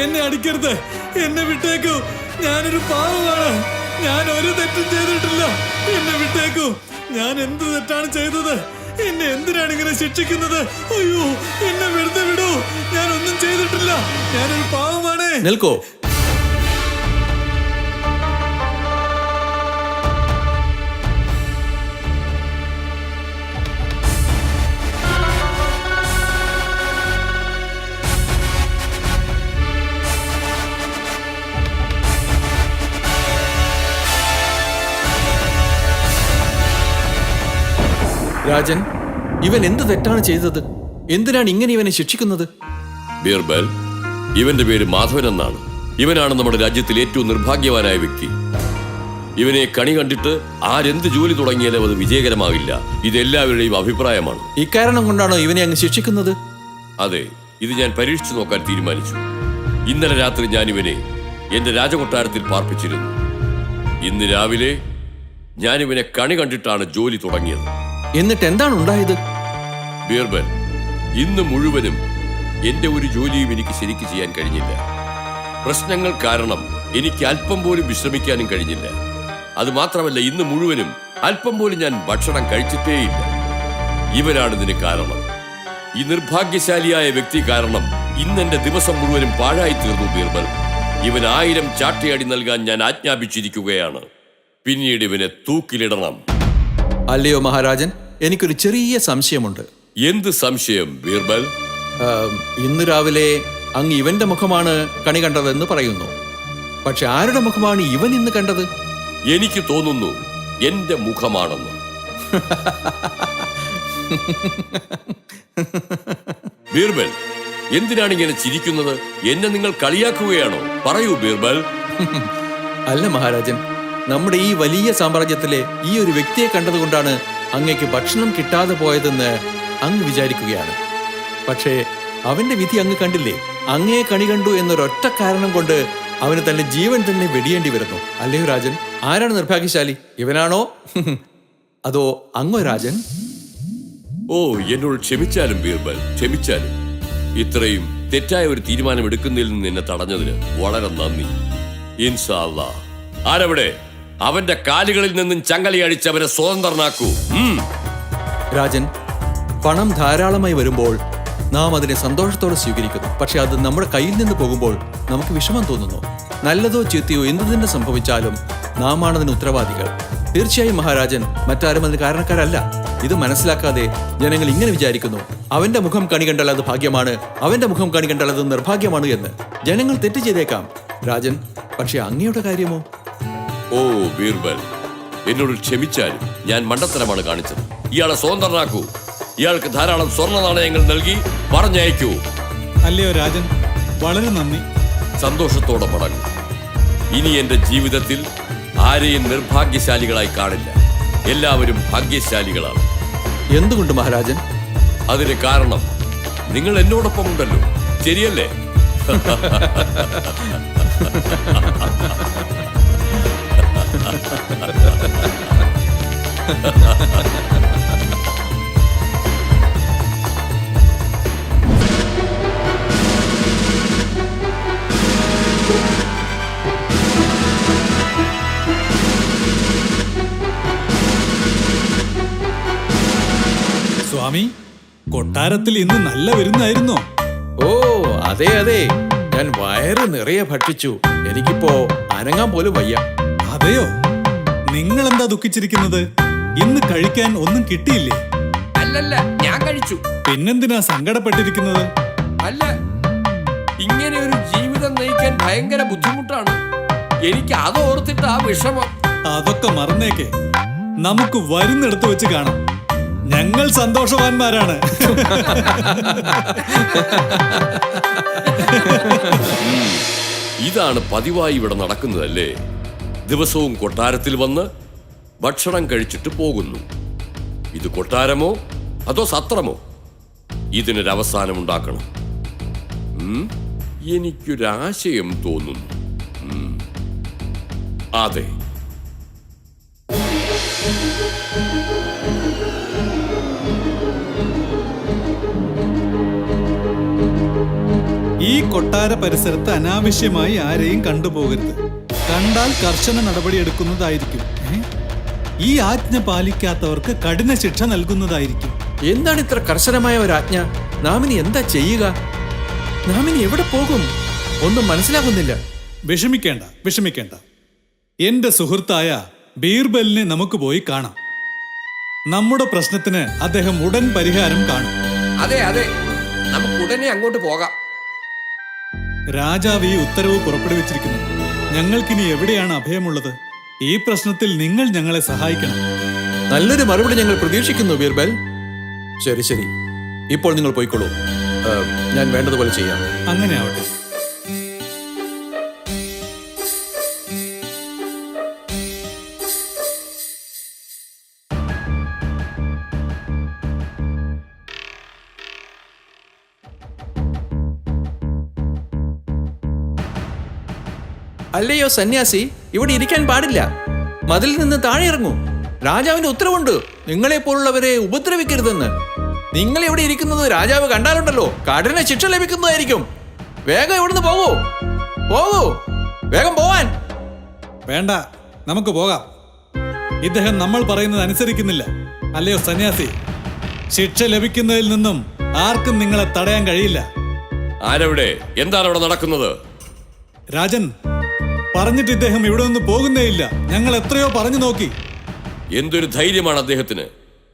എന്നെ അടിക്കരുത്. എന്നെ വിട്ടേക്കൂ. ഞാനൊരു പാവമാണ്. ഞാൻ ഒരു തെറ്റും ചെയ്തിട്ടില്ല. എന്നെ വിട്ടേക്കൂ. ഞാൻ എന്ത് തെറ്റാണ് ചെയ്തത്? എന്നെ എന്തിനാണ് ഇങ്ങനെ ശിക്ഷിക്കുന്നത്? അയ്യോ എന്നെ വെറുതെ വിടൂ. ഞാൻ ഒന്നും ചെയ്തിട്ടില്ല. ഞാനൊരു പാവമാണ്. നിൽക്കോ. രാജൻ ഇവൻ എന്ത് തെറ്റാണ് ചെയ്തത്? എന്തിനാണ് ഇങ്ങനെ ഇവനെ ശിക്ഷിക്കുന്നത്? ബീർബൽ ഇവന്റെ പേര് മാധവൻ എന്നാണ്. ഇവനാണ് നമ്മുടെ രാജ്യത്തിൽ ഏറ്റവും നിർഭാഗ്യവാനായ വ്യക്തി. ഇവനെ കണി കണ്ടിട്ട് ആരെന്ത് ജോലി തുടങ്ങിയാലും അത് വിജയകരമാവില്ല. ഇതെല്ലാവരുടെയും അഭിപ്രായമാണ്. ഇക്കാരണം കൊണ്ടാണോ ഇവനെ അങ്ങ് ശിക്ഷിക്കുന്നത്? അതെ ഇത് ഞാൻ പരീക്ഷിച്ചു നോക്കാൻ തീരുമാനിച്ചു. ഇന്നലെ രാത്രി ഞാൻ ഇവനെ എന്റെ രാജകൊട്ടാരത്തിൽ പാർപ്പിച്ചിരുന്നു. ഇന്ന് രാവിലെ ഞാൻ ഇവനെ കണി കണ്ടിട്ടാണ് ജോലി തുടങ്ങിയത്. എന്നിട്ട് എന്താണ് ഉണ്ടായത്? ബീർബൽ ഇന്ന് മുഴുവനും എന്റെ ഒരു ജോലിയും എനിക്ക് ശരിക്ക് ചെയ്യാൻ കഴിഞ്ഞില്ല. പ്രശ്നങ്ങൾ കാരണം എനിക്ക് അല്പം പോലും വിശ്രമിക്കാനും കഴിഞ്ഞില്ല. അത് മാത്രമല്ല ഇന്ന് മുഴുവനും അല്പം പോലും ഞാൻ ഭക്ഷണം കഴിച്ചിട്ടേയില്ല. ഇവരാണ് ഇതിന് കാരണം. ഈ നിർഭാഗ്യശാലിയായ വ്യക്തി കാരണം ഇന്ന് എന്റെ ദിവസം മുഴുവനും പാഴായി തീർന്നു ബീർബൽ. ഇവൻ ആയിരം ചാട്ടയടി നൽകാൻ ഞാൻ ആജ്ഞാപിച്ചിരിക്കുകയാണ്. പിന്നീട് ഇവനെ തൂക്കിലിടണം. അല്ലയോ മഹാരാജൻ? എനിക്കൊരു ചെറിയ സംശയമുണ്ട്. എന്ത് സംശയം ബീർബൽ ഇന്ന് രാവിലെ അങ്ങ് ഇവന്റെ മുഖമാണ് കണി കണ്ടതെന്ന് പറയുന്നു. പക്ഷെ ആരുടെ മുഖമാണ് ഇവൻ ഇന്ന് കണ്ടത്? എനിക്ക് തോന്നുന്നു എന്റെ മുഖമാണെന്ന്. ബീർബൽ എന്തിനാണ് ഇങ്ങനെ ചിരിക്കുന്നത്? എന്നെ നിങ്ങൾ കളിയാക്കുകയാണോ? പറയൂ ബീർബൽ അല്ല മഹാരാജൻ നമ്മുടെ ഈ വലിയ സാമ്രാജ്യത്തിലെ ഈ ഒരു വ്യക്തിയെ കണ്ടതുകൊണ്ടാണ് അങ്ങേക്ക് ഭക്ഷണം കിട്ടാതെ പോയതെന്ന് അങ്ങ് വിചാരിക്കുകയാണ്. പക്ഷേ അവന്റെ വിധി അങ്ങ് കണ്ടില്ലേ? അങ്ങേ കണി കണ്ടു എന്നൊരൊറ്റ കാരണം കൊണ്ട് അവന് തന്റെ ജീവൻ തന്നെ വെടിയേണ്ടി വരുന്നു. അല്ലയോ രാജൻ? ആരാണ് നിർഭാഗ്യശാലി? ഇവനാണോ? അതോ അങ്ങോ രാജൻ? ഓ എന്നോട് ക്ഷമിച്ചാലും ബീർബൽ ക്ഷമിച്ചാലും. ഇത്രയും തെറ്റായ ഒരു തീരുമാനം എടുക്കുന്നതിൽ നിന്ന് എന്നെ തടഞ്ഞതിന് വളരെ നന്ദി. അല്ലാ. ആരവിടെ? അവന്റെ കാലുകളിൽ നിന്നും ചങ്ങലി അടിച്ച് സ്വതന്ത്രനാക്കൂ. രാജൻ പണം ധാരാളമായി വരുമ്പോൾ നാം അതിനെ സന്തോഷത്തോടെ സ്വീകരിക്കുന്നു. പക്ഷെ അത് നമ്മുടെ കയ്യിൽ നിന്ന് പോകുമ്പോൾ നമുക്ക് വിഷമം തോന്നുന്നു. നല്ലതോ ചീത്തയോ എന്തു തന്നെ സംഭവിച്ചാലും നാം ആണതിന് ഉത്തരവാദികൾ. തീർച്ചയായും മഹാരാജൻ മറ്റാരും അതിന് കാരണക്കാരല്ല. ഇത് മനസ്സിലാക്കാതെ ജനങ്ങൾ ഇങ്ങനെ വിചാരിക്കുന്നു അവന്റെ മുഖം കണി കണ്ടാൽ അത് ഭാഗ്യമാണ് അവന്റെ മുഖം കണി കണ്ടാൽ അത് നിർഭാഗ്യമാണ് എന്ന്. ജനങ്ങൾ തെറ്റ് ചെയ്തേക്കാം. രാജൻ പക്ഷെ അങ്ങയുടെ കാര്യമോ? ഓ ബീർബൽ എന്നോട് ക്ഷമിച്ചാലും ഞാൻ മണ്ടത്തരമാണ് കാണിച്ചത്. ഇയാളെ സ്വതന്ത്രനാക്കൂ. ഇയാൾക്ക് ധാരാളം സ്വർണ നാണയങ്ങൾ നൽകി പറഞ്ഞയക്കൂ. അല്ലയോ രാജൻ വളരെ നന്ദി. സന്തോഷത്തോടെ മടങ്ങും. ഇനി എന്റെ ജീവിതത്തിൽ ആരെയും നിർഭാഗ്യശാലികളായി കാണില്ല. എല്ലാവരും ഭാഗ്യശാലികളാണ്. എന്തുകൊണ്ട് മഹാരാജൻ? അതിന് കാരണം നിങ്ങൾ എന്നോടൊപ്പം ഉണ്ടല്ലോ. ശരിയല്ലേ? സ്വാമി കൊട്ടാരത്തിൽ ഇന്ന് നല്ല വിരുന്നായിരുന്നോ. ഓ അതെ അതെ. ഞാൻ വയറ് നിറയെ ഭക്ഷിച്ചു. എനിക്കിപ്പോ അനങ്ങാൻ പോലും വയ്യ. അതെയോ? നിങ്ങൾ എന്താ ദുഃഖിച്ചിരിക്കുന്നത്? ഇന്ന് കഴിക്കാൻ ഒന്നും കിട്ടിയില്ലേ? അല്ലല്ല ഞാൻ കഴിച്ചു. പിന്നെന്തിനാ സങ്കടപ്പെട്ടിരിക്കുന്നത്? അല്ല ഇങ്ങനെ ഒരു ജീവിതം നയിക്കാൻ ഭയങ്കര ബുദ്ധിമുട്ടാണ്. എനിക്ക് അത് ഓർത്തിട്ട് ആ വിഷമം. അതൊക്കെ മറന്നേക്കെ. നമുക്ക് വരുന്നിടത്ത് വെച്ച് കാണാം. ഞങ്ങൾ സന്തോഷവാന്മാരാണ്. ഇതാണ് പതിവായി ഇവിടെ നടക്കുന്നതല്ലേ? ദിവസവും കൊട്ടാരത്തിൽ വന്ന് ഭക്ഷണം കഴിച്ചിട്ട് പോകുന്നു ഇത് കൊട്ടാരമോ അതോ സത്രമോ ഇതിനൊരവസാനം ഉണ്ടാക്കണം? എനിക്കൊരാശയം തോന്നുന്നു. അതെ ഈ കൊട്ടാര പരിസരത്ത് അനാവശ്യമായി ആരെയും കണ്ടുപോകരുത് കണ്ടാൽ കർശന നടപടി എടുക്കുന്നതായിരിക്കും. ഈ ആജ്ഞ പാലിക്കാത്തവർക്ക് കഠിന ശിക്ഷ നൽകുന്നതായിരിക്കും. എന്താണ് ഇത്ര കർശനമായ ഒരു ആജ്ഞ? നാമിനി എന്താ ചെയ്യുക? നാമിനി എവിടെ പോകും? ഒന്നും മനസ്സിലാകുന്നില്ല. വിഷമിക്കേണ്ട വിഷമിക്കേണ്ട. എന്റെ സുഹൃത്തായ ബീർബലിനെ നമുക്ക് പോയി കാണാം. നമ്മുടെ പ്രശ്നത്തിന് അദ്ദേഹം ഉടൻ പരിഹാരം കാണും. അതെ അതെ. നമുക്ക് ഉടനെ അങ്ങോട്ട് പോകാം. രാജാവ് ഈ ഉത്തരവ് പുറപ്പെടുവിച്ചിരിക്കുന്നു. ഞങ്ങൾക്കിനി എവിടെയാണ് അഭയമുള്ളത്? ഈ പ്രശ്നത്തിൽ നിങ്ങൾ ഞങ്ങളെ സഹായിക്കണം. നല്ലൊരു മറുപടി ഞങ്ങൾ പ്രതീക്ഷിക്കുന്നു ബീർബൽ. ശരി ശരി. ഇപ്പോൾ നിങ്ങൾ പോയിക്കോളൂ. ഞാൻ വേണ്ടതുപോലെ ചെയ്യാം. അങ്ങനെ ആവട്ടെ അല്ലയോ സന്യാസി? ഇവിടെ ഇരിക്കാൻ പാടില്ല. മതിൽ നിന്ന് താഴെ ഇറങ്ങൂ രാജാവിന്റെ ഉത്തരവുണ്ട്. നിങ്ങളെ പോലുള്ളവരെ ഉപദ്രവിക്കരുതെന്ന്. നിങ്ങൾ ഇവിടെ ഇരിക്കുന്നത് രാജാവ് കണ്ടാലുണ്ടല്ലോ. കഠിന ശിക്ഷ ലഭിക്കുന്നതായിരിക്കും. വേഗം ഇവിടുന്ന് പോകൂ പോകൂ വേഗം പോവാൻ. വേണ്ട. നമുക്ക് പോകാം. ഇദ്ദേഹം നമ്മൾ പറയുന്നത് അനുസരിക്കുന്നില്ല. അല്ലയോ സന്യാസി? ശിക്ഷ ലഭിക്കുന്നതിൽ നിന്നും ആർക്കും നിങ്ങളെ തടയാൻ കഴിയില്ല. ആരവിടെ? എന്താണ് അവിടെ നടക്കുന്നത്? രാജൻ പറഞ്ഞിട്ട് ഇദ്ദേഹം ഇവിടെ നിന്ന് പോകുന്നേയില്ല ഞങ്ങൾ എത്രയോ പറഞ്ഞു നോക്കി. എന്തൊരു ധൈര്യമാണ് അദ്ദേഹത്തിന്?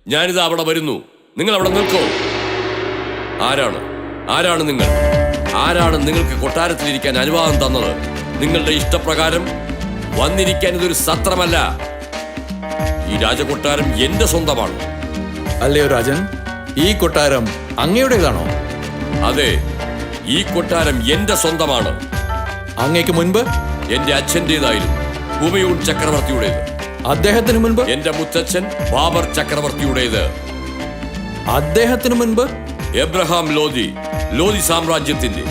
ഞാനിത് അവിടെ വരുന്നു. നിങ്ങൾ അവിടെ നിൽക്കോ. ആരാണ്? ആരാണ് നിങ്ങൾ? ആരാണ് നിങ്ങൾക്ക് കൊട്ടാരത്തിലിരിക്കാൻ അനുവാദം തന്നത്? നിങ്ങളുടെ ഇഷ്ടപ്രകാരം വന്നിരിക്കാൻ ഇതൊരു സത്രമല്ല. ഈ രാജകൊട്ടാരം എന്റെ സ്വന്തമാണ്. അല്ലയോ രാജൻ? ഈ കൊട്ടാരം അങ്ങയുടേതാണോ? അതെ ഈ കൊട്ടാരം എന്റെ സ്വന്തമാണ്. അങ്ങയ്ക്ക് മുൻപ് എന്റെ അച്ഛന്റെതായിരുന്നു ഹുമയൂൺ ചക്രവർത്തിയുടേത്. അദ്ദേഹത്തിന് മുൻപ് എന്റെ മുത്തച്ഛൻ ബാബർ ചക്രവർത്തിയുടേത്. അദ്ദേഹത്തിന് മുൻപ് എബ്രഹാം ലോധി ലോധി സാമ്രാജ്യത്തിന്റെ.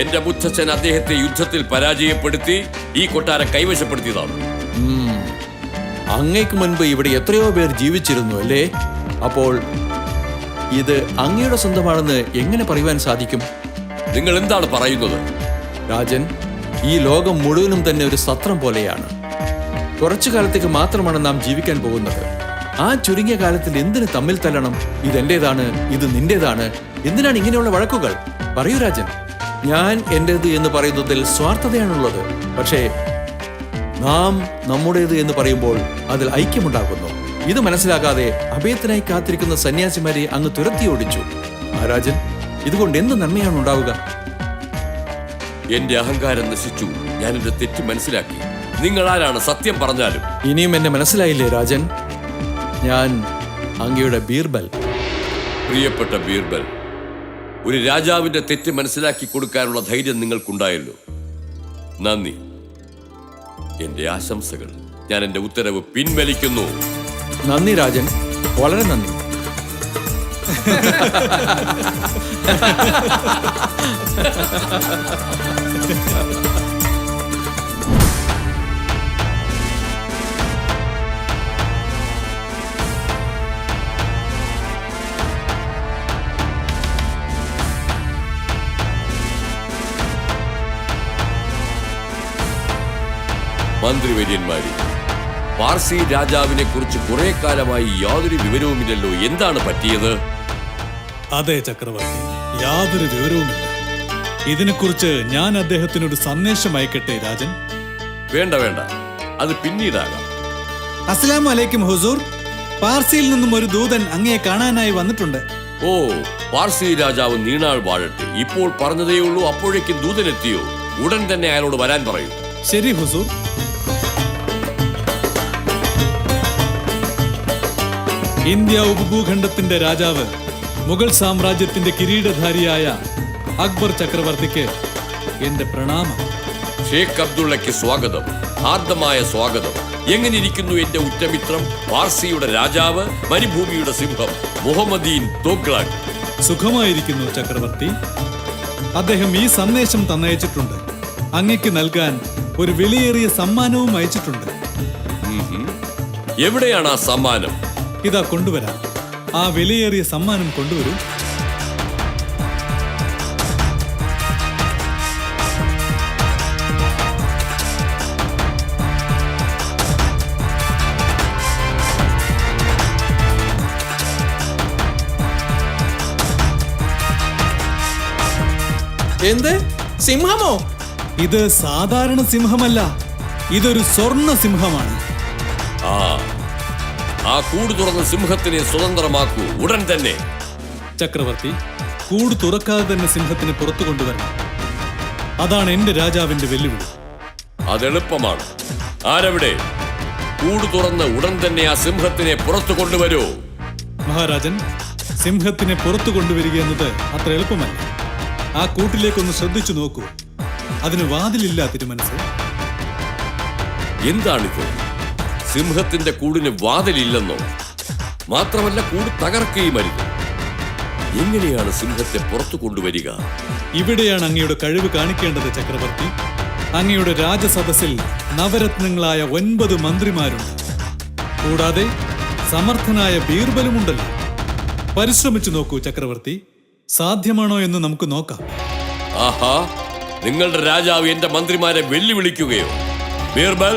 എന്റെ മുത്തച്ഛൻ അദ്ദേഹത്തെ യുദ്ധത്തിൽ പരാജയപ്പെടുത്തി ഈ കൊട്ടാരം കൈവശപ്പെടുത്തിയതാണ്. അങ്ങയ്ക്ക് മുൻപ് ഇവിടെ എത്രയോ പേർ ജീവിച്ചിരുന്നു അല്ലേ? അപ്പോൾ ഇത് അങ്ങയുടെ സ്വന്തമാണെന്ന് എങ്ങനെ പറയുവാൻ സാധിക്കും? നിങ്ങൾ എന്താണ് പറയുന്നത്? രാജൻ ഈ ലോകം മുഴുവനും തന്നെ ഒരു സത്രം പോലെയാണ്. കുറച്ചു കാലത്തേക്ക് മാത്രമാണ് നാം ജീവിക്കാൻ പോകുന്നത്. ആ ചുരുങ്ങിയ കാലത്തിൽ എന്തിനു തമ്മിൽ തല്ലണം? ഇതെന്റേതാണ്? ഇത് നിന്റേതാണ്? എന്തിനാണ് ഇങ്ങനെയുള്ള വഴക്കുകൾ? പറയൂ രാജൻ. ഞാൻ എന്റേത് എന്ന് പറയുന്നതിൽ സ്വാർത്ഥതയാണുള്ളത്. പക്ഷേ നാം നമ്മുടേത് എന്ന് പറയുമ്പോൾ അതിൽ ഐക്യമുണ്ടാകുന്നു. ഇത് മനസ്സിലാക്കാതെ അഭയത്തിനായി കാത്തിരിക്കുന്ന സന്യാസിമാരെ അങ്ങ് തുരത്തി ഓടിച്ചു. മഹാരാജൻ ഇതുകൊണ്ട് എന്ത് നന്മയാണ് ഉണ്ടാവുക? എന്റെ അഹങ്കാരം നശിച്ചു. ഞാൻ എന്റെ തെറ്റ് മനസ്സിലാക്കി. നിങ്ങൾ ആരാണ് സത്യം പറഞ്ഞാലും. ഇനിയും എന്നെ മനസ്സിലായില്ലേ രാജൻ? ഞാൻ അങ്ങയുടെ ബീർബൽ. പ്രിയപ്പെട്ട ബീർബൽ ഒരു രാജാവിന്റെ തെറ്റ് മനസ്സിലാക്കി കൊടുക്കാനുള്ള ധൈര്യം നിങ്ങൾക്കുണ്ടായല്ലോ. നന്ദി. എന്റെ ആശംസകൾ. ഞാൻ എന്റെ ഉത്തരവ് പിൻവലിക്കുന്നു. നന്ദി രാജൻ. വളരെ നന്ദി. മന്ത്രിവര്യന്മാരെ പാർസി രാജാവിനെ കുറിച്ച് കുറെ കാലമായി യാതൊരു വിവരവുമില്ലല്ലോ. എന്താണ് പറ്റിയത്? അതെ ചക്രവർത്തി. യാതൊരു വിവരവുമില്ല. ഇതിനെക്കുറിച്ച് ഞാൻ അദ്ദേഹത്തിനൊരു സന്ദേശം അയക്കട്ടെ രാജൻ? വേണ്ട വേണ്ട. അത് പിന്നീടാകാം. അസ്സലാമു അലൈക്കും ഹുസൂർ. പാർസിയിൽ നിന്നും ഒരു ദൂതൻ അങ്ങയെ കാണാനായി വന്നിട്ടുണ്ട്. ഓ പാർസി രാജാവ് നീണാൾ വാഴട്ടെ. ഇപ്പോൾ പറഞ്ഞതേ ഉള്ളൂ അപ്പോഴേക്കും ദൂതനെത്തിയോ? ഉടൻ തന്നെ അയാളോട് വരാൻ പറയൂ. ശരി ഹുസൂർ. ഇന്ത്യ ഉപഭൂഖണ്ഡത്തിന്റെ രാജാവ് മുഗൾ സാമ്രാജ്യത്തിന്റെ കിരീടധാരിയായ അക്ബർ ചക്രവർത്തിക്ക് എന്റെ പ്രണാമം. ഷേഖ് അബ്ദുള്ളയ്ക്ക് സ്വാഗതം. ഹാർദമായ സ്വാഗതം. എങ്ങനെ ഇരിക്കുന്നു എന്റെ ഉറ്റമിത്രം? പാർസിയുടെ രാജാവ് മരുഭൂമിയുടെ സിംഹം മുഹമ്മദീൻ തോഗ്ലാൻ സുഖമായിരിക്കുന്നു ചക്രവർത്തി. അദ്ദേഹം ഈ സന്ദേശം തന്നയച്ചിട്ടുണ്ട്. അങ്ങയ്ക്ക് നൽകാൻ ഒരു വിലയേറിയ സമ്മാനവും അയച്ചിട്ടുണ്ട്. എവിടെയാണ് ആ സമ്മാനം? ഇതാ കൊണ്ടുവരാം. ആ വിലയേറിയ സമ്മാനം കൊണ്ടുവരൂ. എന്ത്? സിംഹമോ? ഇത് സാധാരണ സിംഹമല്ല. ഇതൊരു സ്വർണ സിംഹമാണ്. ആ ആ കൂട് തുറന്ന സിംഹത്തിനെ സ്വതന്ത്രമാക്കൂ. ഉടൻ തന്നെ. ചക്രവർത്തി കൂട് തുറക്കാതെ തന്നെ സിംഹത്തിന് പുറത്തു കൊണ്ടുവരണം. അതാണ് എന്റെ രാജാവിന്റെ വെല്ലുവിളി. അതെളുപ്പമാണ്. ആരവിടെ? കൂട് തുറന്ന് ഉടൻ തന്നെ ആ സിംഹത്തിനെ പുറത്തു കൊണ്ടുവരൂ. മഹാരാജൻ സിംഹത്തിനെ പുറത്തു കൊണ്ടുവരിക എന്നത് അത്ര എളുപ്പമല്ല. ആ കൂട്ടിലേക്കൊന്ന് ശ്രദ്ധിച്ചു നോക്കൂ. അതിന് വാതിലില്ല തിരുമനസ് എന്താണിത്? സിംഹത്തിന്റെ കൂടിന് വാതിലില്ലെന്നോ? മാത്രമല്ല കൂട് തകർക്കുകയും അരുത്. എങ്ങനെയാണ് സിംഹത്തെ പുറത്തു കൊണ്ടുവരിക? ഇവിടെയാണ് അങ്ങയുടെ കഴിവ് കാണിക്കേണ്ടത് ചക്രവർത്തി. അങ്ങയുടെ രാജസദസ്സിൽ നവരത്നങ്ങളായ ഒൻപത് മന്ത്രിമാരുണ്ട്. കൂടാതെ സമർത്ഥനായ ബീർബലുമുണ്ടല്ലോ. പരിശ്രമിച്ചു നോക്കൂ ചക്രവർത്തി. സാധ്യമാണോ എന്ന് നമുക്ക് നോക്കാം. ആഹാ നിങ്ങളുടെ രാജാവ് എന്റെ മന്ത്രിമാരെ വെല്ലുവിളിക്കുകയോ. ബീർബൽ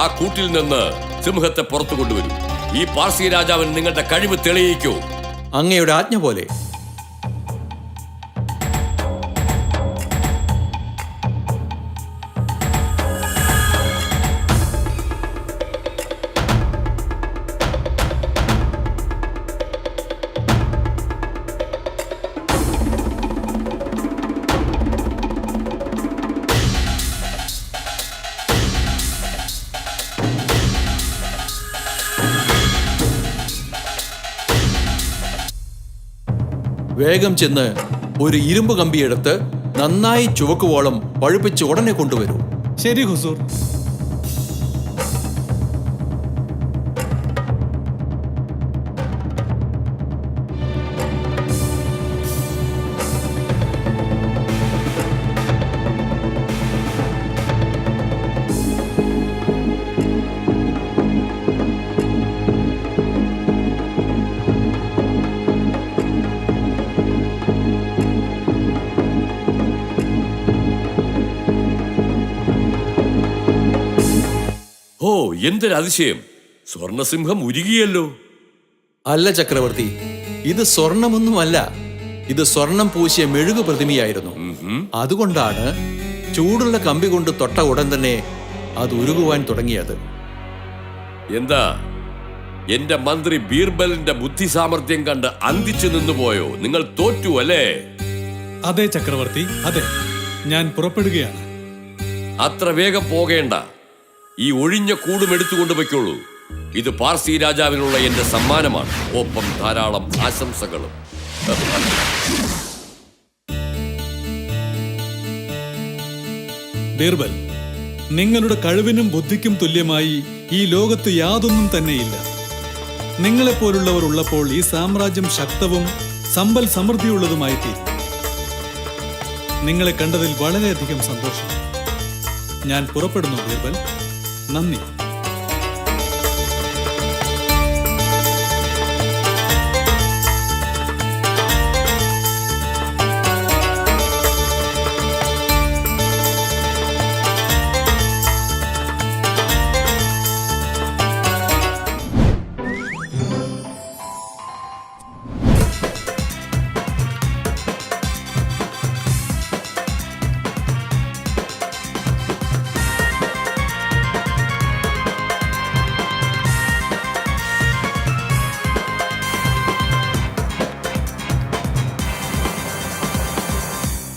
ആ കൂട്ടിൽ നിന്ന് സിംഹത്തെ പുറത്തു കൊണ്ടുവരും. ഈ പാർസി രാജാവിന് നിങ്ങളുടെ കഴിവ് തെളിയിക്കൂ. അങ്ങയുടെ ആജ്ഞ പോലെ വേഗം ചെന്ന് ഒരു ഇരുമ്പ് കമ്പിയെടുത്ത് നന്നായി ചുവക്കുവോളം പഴുപ്പിച്ച് ഉടനെ കൊണ്ടുവരൂ. ശരി ഹുസൂർ. ഓ എന്തൊരു അതിശയം? സ്വർണസിംഹം ഉരുകിയല്ലോ. അല്ല ചക്രവർത്തി. ഇത് സ്വർണമൊന്നുമല്ല. ഇത് സ്വർണം പൂശിയ മെഴുകു പ്രതിമയായിരുന്നു. അതുകൊണ്ടാണ് ചൂടുള്ള കമ്പി കൊണ്ട് തൊട്ട ഉടൻ തന്നെ അത് ഉരുകുവാൻ തുടങ്ങിയത്. എന്താ? എന്റെ മന്ത്രി ബീർബലിന്റെ ബുദ്ധി സാമർഥ്യം കണ്ട് അന്തിച്ചു നിന്നുപോയോ? നിങ്ങൾ തോറ്റു അല്ലേ? അതെ ചക്രവർത്തി. അതെ. ഞാൻ പുറപ്പെടുകയാണ്. അത്ര വേഗം പോകേണ്ട. ഈ ഒഴിഞ്ഞ കൂടും എടുത്തുകൊണ്ട് വയ്ക്കുള്ളൂ. ഇത് പാർസി രാജാവിനുള്ള എന്റെ സമ്മാനമാണ്. ഒപ്പം ധാരാളം ആശംസകളും. ബീർബൽ നിങ്ങളുടെ കഴിവിനും ബുദ്ധിക്കും തുല്യമായി ഈ ലോകത്ത് യാതൊന്നും തന്നെയില്ല. നിങ്ങളെപ്പോലുള്ളവർ ഉള്ളപ്പോൾ ഈ സാമ്രാജ്യം ശക്തവും സമ്പൽ സമൃദ്ധിയുള്ളതുമായി തീരും നിങ്ങളെ കണ്ടതിൽ വളരെയധികം സന്തോഷം. ഞാൻ പുറപ്പെടുന്നു ബീർബൽ നന്ദി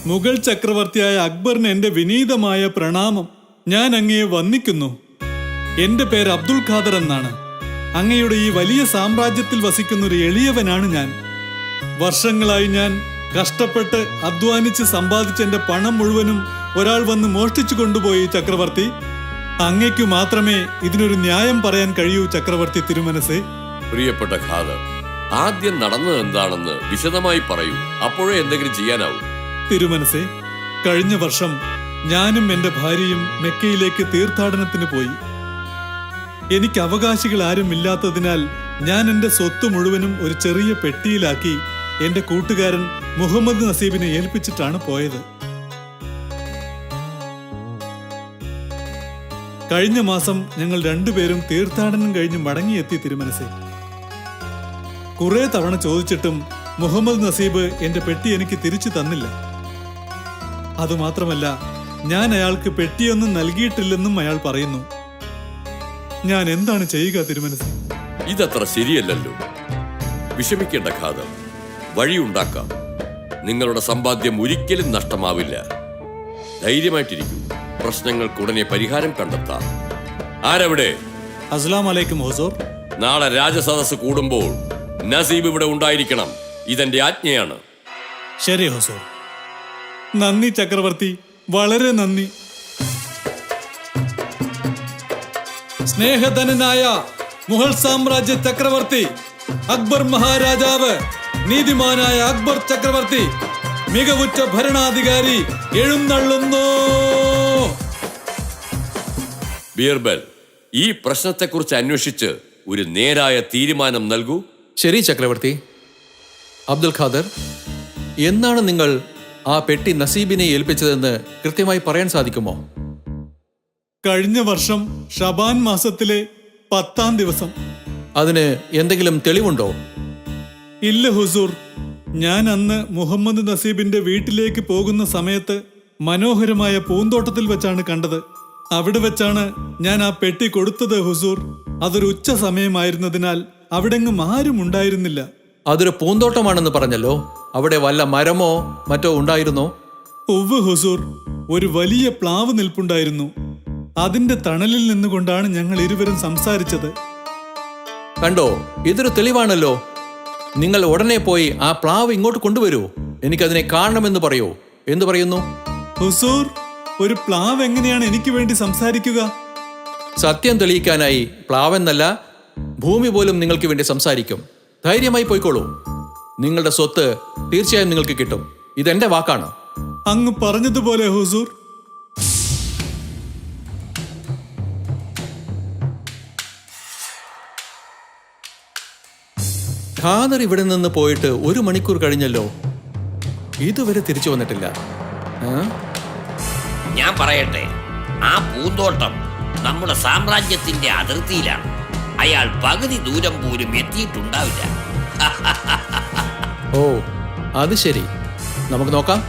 മുഗൾ ചക്രവർത്തിയായ അക്ബറിന് എന്റെ വിനീതമായ പ്രണാമം ഞാൻ അങ്ങയെ വന്ദിക്കുന്നു. എന്റെ പേര് അബ്ദുൾ ഖാദർ എന്നാണ്. അങ്ങയുടെ ഈ വലിയ സാമ്രാജ്യത്തിൽ വസിക്കുന്ന ഒരു എളിയവനാണ് ഞാൻ. വർഷങ്ങളായി ഞാൻ കഷ്ടപ്പെട്ട് അധ്വാനിച്ച് സമ്പാദിച്ച എന്റെ പണം മുഴുവനും ഒരാൾ വന്ന് മോഷ്ടിച്ചു കൊണ്ടുപോയി ചക്രവർത്തി. അങ്ങയ്ക്കു മാത്രമേ ഇതിനൊരു ന്യായം പറയാൻ കഴിയൂ ചക്രവർത്തി തിരുമനസേ. പ്രിയപ്പെട്ട ഖാദർ ആദ്യം നടന്നത് എന്താണെന്ന് വിശദമായി പറയൂ. അപ്പോഴേ എന്തെങ്കിലും ചെയ്യാനാവൂ. തിരുമനസേ കഴിഞ്ഞ വർഷം ഞാനും എന്റെ ഭാര്യയും മെക്കയിലേക്ക് തീർത്ഥാടനത്തിന് പോയി. എനിക്ക് അവകാശികൾ ആരും ഇല്ലാത്തതിനാൽ ഞാൻ എന്റെ സ്വത്ത് മുഴുവനും ഒരു ചെറിയ പെട്ടിയിലാക്കി എന്റെ കൂട്ടുകാരൻ മുഹമ്മദ് നസീബിനെ ഏൽപ്പിച്ചിട്ടാണ് പോയത്. കഴിഞ്ഞ മാസം ഞങ്ങൾ രണ്ടുപേരും തീർത്ഥാടനം കഴിഞ്ഞ് മടങ്ങിയെത്തി തിരുമനസേ. കുറെ തവണ ചോദിച്ചിട്ടും മുഹമ്മദ് നസീബ് എന്റെ പെട്ടി എനിക്ക് തിരിച്ചു തന്നില്ല. അതുമാത്രമല്ല ഞാൻ അയാൾക്ക് പെട്ടിയൊന്നും നൽകിയിട്ടില്ലെന്നും അയാൾ പറയുന്നു. ഞാൻ എന്താണ് ചെയ്യുക തിരുമനസ്? ഇതത്ര ശരിയല്ലല്ലോ. വിഷമിക്കേണ്ട ഖാദർ വഴിയുണ്ടാക്കാം നിങ്ങളുടെ സമ്പാദ്യം ഒരിക്കലും നഷ്ടമാവില്ല. ധൈര്യമായിട്ടിരിക്കൂ. പ്രശ്നങ്ങൾക്ക് ഉടനെ പരിഹാരം കണ്ടെത്താം. ആരവിടെ? അസ്ലാം അലൈക്കും ഹുസൂർ. നാളെ രാജസദസ് കൂടുമ്പോൾ നസീബ് ഇവിടെ ഉണ്ടായിരിക്കണം. ഇതെന്റെ ആജ്ഞയാണ്. ശരി ഹുസൂർ. നന്ദി ചക്രവർത്തി. വളരെ നന്ദി. സ്നേഹധനനായ മുഗൾ സാമ്രാജ്യ ചക്രവർത്തി അക്ബർ മഹാരാജാവ് നീതിമാനായ അക്ബർ ചക്രവർത്തി മികവുറ്റ ഭരണാധികാരി എഴുന്നള്ളുന്നു. ബീർബൽ ഈ പ്രശ്നത്തെക്കുറിച്ച് അന്വേഷിച്ച് ഒരു നേരായ തീരുമാനം നൽകൂ. ശരി ചക്രവർത്തി. അബ്ദുൽ ഖാദർ എന്നാണ് നിങ്ങൾ ആ പെട്ടി നസീബിനെ ഏൽപ്പിച്ചതെന്ന് കൃത്യമായി പറയാൻ സാധിക്കുമോ? കഴിഞ്ഞ വർഷം ഷബാൻ മാസത്തിലെ പത്താം ദിവസം. അതിന് എന്തെങ്കിലും തെളിവുണ്ടോ? ഇല്ല ഹുസൂർ. ഞാൻ അന്ന് മുഹമ്മദ് നസീബിന്റെ വീട്ടിലേക്ക് പോകുന്ന സമയത്ത് മനോഹരമായ പൂന്തോട്ടത്തിൽ വെച്ചാണ് കണ്ടത്. അവിടെ വെച്ചാണ് ഞാൻ ആ പെട്ടി കൊടുത്തത് ഹുസൂർ. അതൊരു ഉച്ച സമയമായിരുന്നതിനാൽ അവിടെങ്ങും ആരും ഉണ്ടായിരുന്നില്ല. അതൊരു പൂന്തോട്ടമാണെന്ന് പറഞ്ഞല്ലോ. അവിടെ വല്ല മരമോ മറ്റോ ഉണ്ടായിരുന്നോ? ഒവ് ഹുസൂർ ഒരു വലിയ പ്ലാവ് നിൽപ്പുണ്ടായിരുന്നു. അതിന്റെ തണലിൽ നിന്നുകൊണ്ടാണ് ഞങ്ങൾ ഇരുവരും സംസാരിച്ചത്. കണ്ടോ ഇതൊരു തെളിവാണല്ലോ. നിങ്ങൾ ഉടനെ പോയി ആ പ്ലാവ് ഇങ്ങോട്ട് കൊണ്ടുവരൂ. എനിക്കതിനെ കാണണമെന്ന് പറയൂ. എന്തു പറയുന്നു? ഹുസൂർ ഒരു പ്ലാവ് എങ്ങനെയാണ് എനിക്ക് വേണ്ടി സംസാരിക്കുക? സത്യം തെളിയിക്കാനായി പ്ലാവെന്നല്ല ഭൂമി പോലും നിങ്ങൾക്ക് വേണ്ടി സംസാരിക്കും. ധൈര്യമായി പോയിക്കോളൂ. നിങ്ങളുടെ സ്വത്ത് തീർച്ചയായും നിങ്ങൾക്ക് കിട്ടും. ഇതെന്റെ വാക്കാണ്. അങ്ങ് പറഞ്ഞതുപോലെ ഹുസൂർ. ഖാദർ ഇവിടെ നിന്ന് പോയിട്ട് ഒരു മണിക്കൂർ കഴിഞ്ഞല്ലോ. ഇതുവരെ തിരിച്ചു വന്നിട്ടില്ല. ഞാൻ പറയട്ടെ ആ പൂന്തോട്ടം നമ്മുടെ സാമ്രാജ്യത്തിന്റെ അതിർത്തിയിലാണ്. അയാൾ പകുതി ദൂരം പോലും എത്തിയിട്ടുണ്ടാവില്ല. ഓ അത് ശരി. നമുക്ക് നോക്കാം.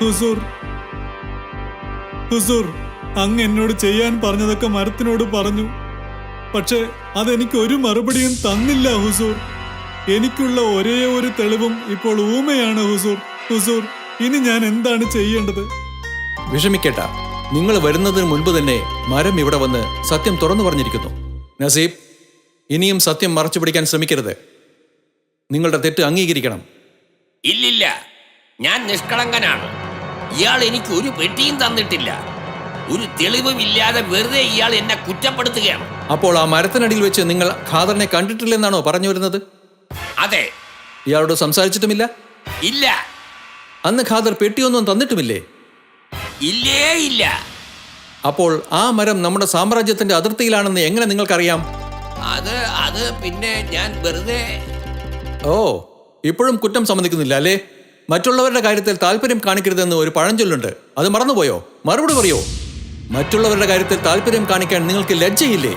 ഹുസൂർ. ഹുസൂർ അങ്ങ് എന്നോട് ചെയ്യാൻ പറഞ്ഞതൊക്കെ മരത്തിനോട് പറഞ്ഞു. പക്ഷേ അതെനിക്ക് ഒരു മറുപടിയും തന്നില്ല ഹുസൂർ. എനിക്കുള്ള ഒരേ ഒരു തെളിവും ഇപ്പോൾ ഊമയാണ് ഹുസൂർ. ഹുസൂർ ഇനി ഞാൻ എന്താണ് ചെയ്യേണ്ടത്? വിഷമിക്കേട്ട നിങ്ങൾ വരുന്നതിന് മുൻപ് തന്നെ മരം ഇവിടെ വന്ന് സത്യം തുറന്നു പറഞ്ഞിരിക്കുന്നു. നസീബ് ഇനിയും സത്യം മറച്ചു പിടിക്കാൻ ശ്രമിക്കരുത്. നിങ്ങളുടെ തെറ്റ് അംഗീകരിക്കണം. ഇല്ലില്ല. ഞാൻ നിഷ്കളങ്കനാണ്. ഇയാൾ എനിക്ക് ഒരു പെട്ടിയും തന്നിട്ടില്ല. ഒരു തെളിവും ഇല്ലാതെ വെറുതെ ഇയാൾ എന്നെ കുറ്റപ്പെടുത്തുകയാണ്. അപ്പോൾ ആ മരത്തിനടിയിൽ വെച്ച് നിങ്ങൾ ഖാദറിനെ കണ്ടിട്ടില്ലെന്നാണോ പറഞ്ഞു വരുന്നത്? അതെ. ഇയാളോട് സംസാരിച്ചിട്ടുമില്ല? ഇല്ല. അന്ന് ഖാദർ പെട്ടിയൊന്നും തന്നിട്ടുമില്ലേ? ഇല്ലേ ഇല്ല. അപ്പോൾ ആ മരം നമ്മുടെ സാമ്രാജ്യത്തിന്റെ അതിർത്തിയിലാണെന്ന് എങ്ങനെ നിങ്ങൾക്കറിയാം? അത് അത് പിന്നെ ഞാൻ വെറുതെ ഓ ഇപ്പോഴും കുറ്റം സമ്മതിക്കുന്നില്ല അല്ലേ? മറ്റുള്ളവരുടെ കാര്യത്തിൽ താല്പര്യം കാണിക്കരുതെന്ന് ഒരു പഴഞ്ചൊല്ലുണ്ട് അത് മറന്നുപോയോ? മറുപടി പറയോ. മറ്റുള്ളവരുടെ കാര്യത്തിൽ താല്പര്യം കാണിക്കാൻ നിങ്ങൾക്ക് ലജ്ജയില്ലേ?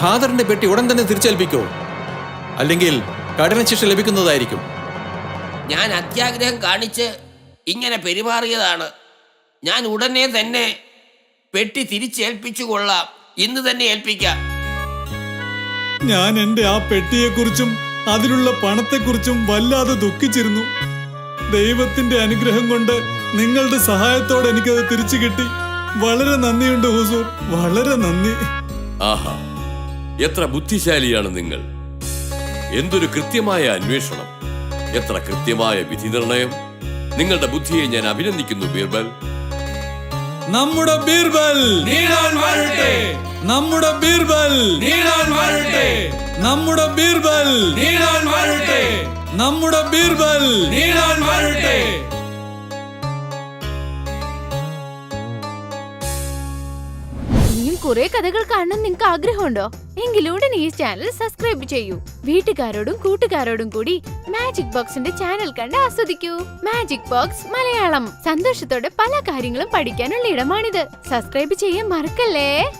ഖാദറിന്റെ പെട്ടി ഉടൻ തന്നെ തിരിച്ചേൽപ്പിക്കൂ. അല്ലെങ്കിൽ കഠിന ശിക്ഷ ലഭിക്കുന്നതായിരിക്കും. ഞാൻ അത്യാഗ്രഹം കാണിച്ച് ഇങ്ങനെ പെരുമാറിയതാണ്. ഞാൻ ഉടനെ തന്നെ പെട്ടി തിരിച്ചേൽപ്പിച്ചു കൊള്ളാം. ഇന്ന് തന്നെ ഏൽപ്പിക്കാം. ഞാൻ എന്റെ ആ പെട്ടിയെക്കുറിച്ചും അതിലുള്ള പണത്തെക്കുറിച്ചും വല്ലാതെ ദുഃഖിച്ചിരുന്നു. ദൈവത്തിന്റെ അനുഗ്രഹം കൊണ്ട് നിങ്ങളുടെ സഹായത്തോടെ എനിക്കത് തിരിച്ചു കിട്ടി. വളരെ നന്ദിയുണ്ട് ഹുസൂർ. വളരെ നന്ദി. ആഹാ എത്ര ബുദ്ധിശാലിയാണ് നിങ്ങൾ. എന്തൊരു കൃത്യമായ അന്വേഷണം. എത്ര കൃത്യമായ വിധി നിർണയം. നിങ്ങളുടെ ബുദ്ധിയെ ഞാൻ അഭിനന്ദിക്കുന്നു ബീർബൽ. നമ്മുടെ ബീർബൽ. നമ്മുടെ ബീർബൽ. നമ്മുടെ ബീർബൽ. നമ്മുടെ ബീർബൽ. നീളാൻ വരട്ടെ ഇനിയും കുറെ കഥകൾ കാണാൻ നിങ്ങൾക്ക് ആഗ്രഹമുണ്ടോ? എങ്കിൽ ഉടനെ ഈ ചാനൽ സബ്സ്ക്രൈബ് ചെയ്യൂ. വീട്ടുകാരോടും കൂട്ടുകാരോടും കൂടി മാജിക് ബോക്സിന്റെ ചാനൽ കണ്ട് ആസ്വദിക്കൂ. Magic box Malayalam. സന്തോഷത്തോടെ പല കാര്യങ്ങളും പഠിക്കാനുള്ള ഇടമാണിത്. സബ്സ്ക്രൈബ് ചെയ്യാൻ മറക്കല്ലേ?